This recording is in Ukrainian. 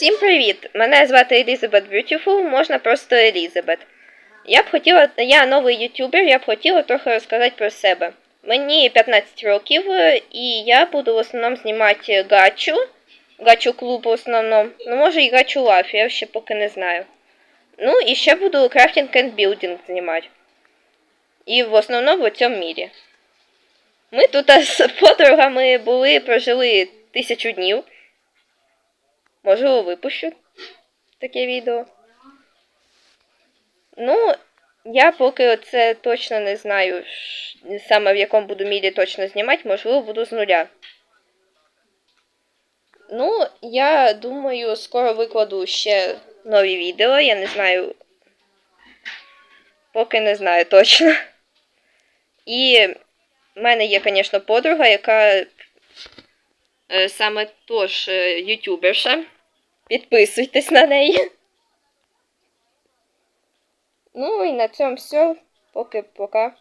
Всім привіт! Мене звати Елізабет Beautiful, можна просто Елізабет. Я б хотіла, я новий ютубер, я б хотіла трохи розказати про себе. Мені 15 років, е, і я буду в основному знімати гачу. Гачу клуб в основному. Ну, може і гачу лайф, я ще поки не знаю. Ну, і ще буду крафтинг and білдинг знімати. І в основному в цьому мірі. Ми тут з подругами були, прожили тисячу днів. Можливо, випущу таке відео. Ну, я поки це точно не знаю, саме в якому буду мірі точно знімати, можливо, буду з нуля. Ну, я думаю, скоро викладу ще нові відео, я не знаю. Поки не знаю точно. І в мене є, звісно, подруга, яка саме тож ютюберша. ютуберша. Підписуйтесь на неї. Ну і на цьому все. Поки пока.